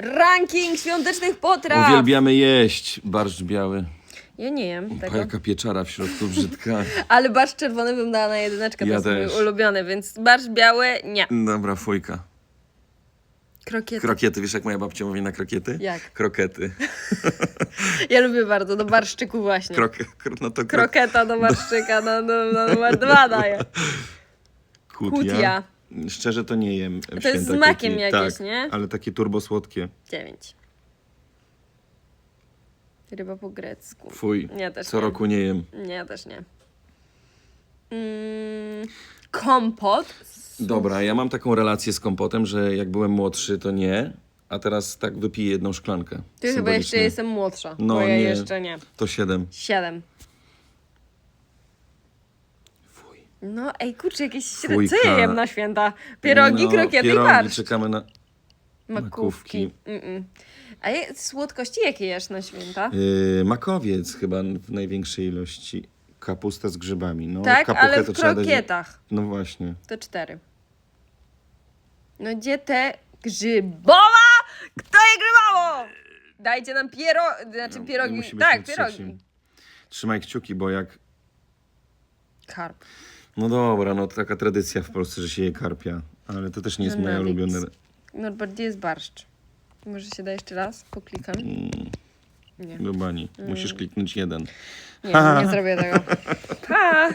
Ranking świątecznych potraw! Uwielbiamy jeść barszcz biały. Ja nie jem tego. jaka pieczara w środku brzydka. Ale barszcz czerwony bym dała na jedyneczkę, Ja to jest mój ulubiony, więc barszcz biały nie. Dobra, fujka. Krokiety. Krokiety, wiesz jak moja babcia mówi na krokiety? Jak? Krokety. Ja lubię bardzo, do barszczyku właśnie. Kroke, kro, no to krok, Kroketa do barszczyka, no, no, no numer dwa daję. kutia. kutia. Szczerze to nie jem. w To jest z makiem jakieś, tak, nie? ale takie turbo słodkie. Dziewięć. Ryba po grecku. Fuj. Ja też Co nie. roku nie jem. Nie, ja też nie. Mm, kompot. Dobra, ja mam taką relację z kompotem, że jak byłem młodszy, to nie, a teraz tak wypiję jedną szklankę. Ty chyba jeszcze jestem młodsza, No, bo ja nie. jeszcze nie. To siedem. Siedem. Fuj. No ej, kurczę, jakieś średnie. Co ja jem na święta? Pierogi, no, krokiety pierogi, i barszcz. czekamy na... Makówki. Mm-mm. A je, słodkości jakie jesz na święta? Yy, makowiec chyba w największej ilości. Kapusta z grzybami. No, tak, kapuchę ale to w trzeba dać- krokietach. No właśnie. To cztery. No gdzie te grzybowa? Kto je grybało? Dajcie nam piero... Znaczy pierogi. musi być Tak, na pierogi. trzecim. Trzymaj kciuki, bo jak... Karp. No dobra, no to taka tradycja w Polsce, że się je karpia. Ale to też nie jest No moja na ulubiona... Norbert, No, gdzie jest barszcz? Może się da jeszcze raz? Poklikam. Nie. Do bani. Musisz kliknąć jeden. Nie, nie zrobię tego. Pa!